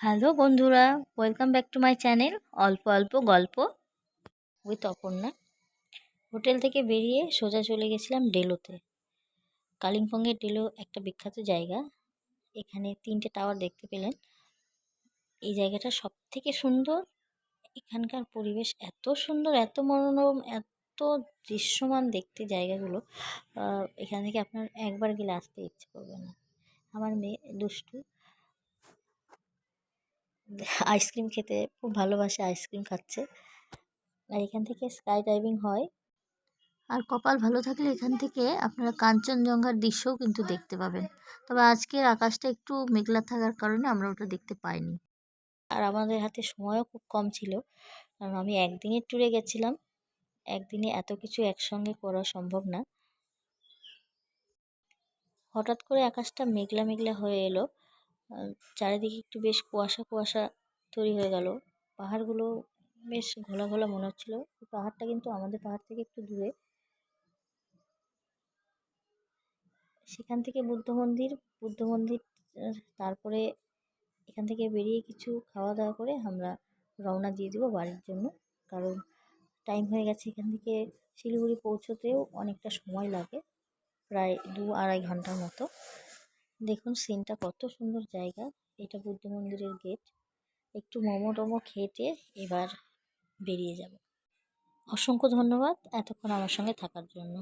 Hello বন্ধুরা welcome back to my channel অল্প অল্প গল্প উইথ অপর্ণা। হোটেল থেকে বেরিয়ে সোজা চলে গেছিলাম ডেলোতে। কালিম্পংয়ের ডেলো একটা বিখ্যাত জায়গা। এখানে তিনটে টাওয়ার দেখতে পেলেন। এই জায়গাটা সব থেকে সুন্দর। এখানকার পরিবেশ এত সুন্দর, এত মনোরম, এত দৃশ্যমান দেখতে জায়গাগুলো। এখান থেকে আপনার একবার গেলে আসতে ইচ্ছে করবে না। আমার মেয়ে দুষ্টু আইসক্রিম খেতে খুব ভালোবাসে, আইসক্রিম খাচ্ছে। আর এখান থেকে স্কাই ডাইভিং হয়। আর কপাল ভালো থাকলে এখান থেকে আপনারা কাঞ্চনজঙ্ঘার দৃশ্যও কিন্তু দেখতে পাবেন। তবে আজকের আকাশটা একটু মেঘলা থাকার কারণে আমরা ওটা দেখতে পাইনি। আর আমাদের হাতে সময়ও খুব কম ছিল। কারণ আমি একদিনের ট্যুরে গেছিলাম। একদিনে এত কিছু একসঙ্গে করা সম্ভব না। হঠাৎ করে আকাশটা মেঘলা মেঘলা হয়ে এলো। চারিদিকে একটু বেশ কুয়াশা কুয়াশা তৈরি হয়ে গেল। পাহাড়গুলো বেশ ঘোলা ঘোলা মনে হচ্ছিল। পাহাড়টা কিন্তু আমাদের পাহাড় থেকে একটু দূরে। সেখান থেকে বুদ্ধ মন্দির বুদ্ধ মন্দির তারপরে এখান থেকে বেরিয়ে কিছু খাওয়া দাওয়া করে আমরা রওনা দিয়ে দেবো বাড়ির জন্য। কারণ টাইম হয়ে গেছে এখান থেকে শিলিগুড়ি পৌঁছতেও অনেকটা সময় লাগে, প্রায় দু আড়াই ঘণ্টার মতো। দেখুন সিনটা কত সুন্দর জায়গা। এটা বুদ্ধ মন্দিরের গেট একটু মোমো টোমো খেতে এবার বেরিয়ে যাব। অসংখ্য ধন্যবাদ এতক্ষণ আমার সঙ্গে থাকার জন্য।